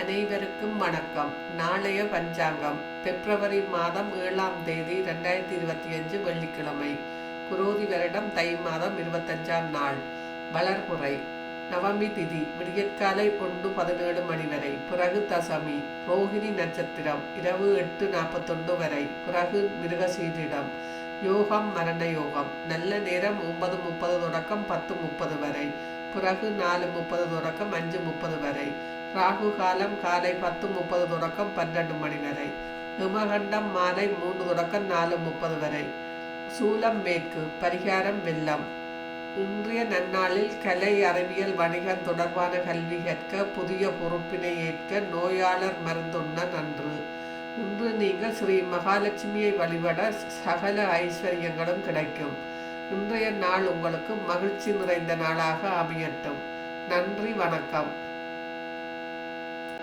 அனைவருக்கும் வணக்கம். நாளைய பஞ்சாங்கம். பிப்ரவரி மாதம் ஏழாம் தேதி ரெண்டாயிரத்தி இருபத்தி அஞ்சு வெள்ளிக்கிழமை. குரோதி வருடம் தை மாதம் இருபத்தஞ்சாம் நாள். வளர்புறை நவமி திதி விடியற்காலை ஒன்று பதினேழு மணி வரை. பிறகு தசமி ரோகிணி நட்சத்திரம் இரவு எட்டு நாற்பத்தொன்று வரை. பிறகு மிருகசீரிடம். யோகம் மரண யோகம். நல்ல நேரம் ஒன்பது முப்பது தொடக்கம் பத்து முப்பது வரை. பிறகு நாலு முப்பது தொடக்கம் அஞ்சு முப்பது வரை. ராகு காலம் காலை பத்து முப்பது தொடக்கம் பன்னெண்டு மணி வரை. ஹிமகண்டம் மாலை மூன்று தொடக்கம் நாலு முப்பது வரை. சூலம் மேற்கு பரிகாரம் வெள்ளம். இன்றைய நன்னாளில் கலை அறிவியல் வணிகம் தொடர்பான கல்வி கற்க புதிய பொறுப்பினை ஏற்க நோயாளர் மருந்துண்ண நன்று. இன்று நீங்கள் ஸ்ரீ மகாலட்சுமியை வழிபட சகல ஐஸ்வர்யங்களும் கிடைக்கும். இன்றைய நாள் உங்களுக்கு மகிழ்ச்சி நிறைந்த நாளாக அமையட்டும். நன்றி வணக்கம்.